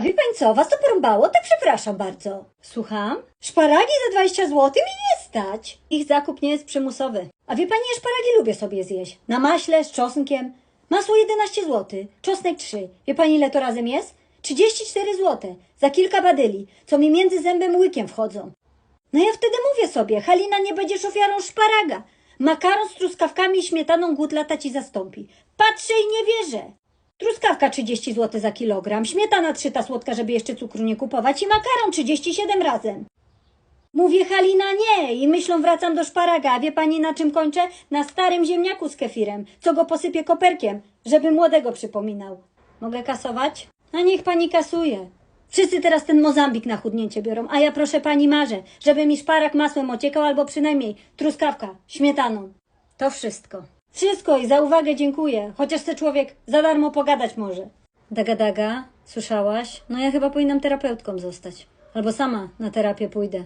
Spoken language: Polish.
A wie pani co, was to porąbało? Tak przepraszam bardzo. Słucham? Szparagi za 20 zł mi nie stać. Ich zakup nie jest przymusowy. A wie pani, ja szparagi lubię sobie zjeść. Na maśle, z czosnkiem. Masło 11 zł, czosnek 3. Wie pani ile to razem jest? 34 zł. Za kilka badyli, co mi między zębem łykiem wchodzą. No ja wtedy mówię sobie, Halina nie będziesz ofiarą szparaga. Makaron z truskawkami i śmietaną głód lata ci zastąpi. Patrzę i nie wierzę. Truskawka 30 zł za kilogram, śmietana 3 ta słodka, żeby jeszcze cukru nie kupować i makaron 37 razem. Mówię Halina nie i myślą wracam do szparaga. A wie pani na czym kończę? Na starym ziemniaku z kefirem, co go posypię koperkiem, żeby młodego przypominał. Mogę kasować? A niech pani kasuje. Wszyscy teraz ten mozambik na chudnięcie biorą, a ja proszę pani marzę, żeby mi szparak masłem ociekał albo przynajmniej truskawka, śmietaną. To wszystko. Wszystko i za uwagę dziękuję, chociaż ten człowiek za darmo pogadać może. Daga, daga, słyszałaś? No ja chyba powinnam terapeutką zostać. Albo sama na terapię pójdę.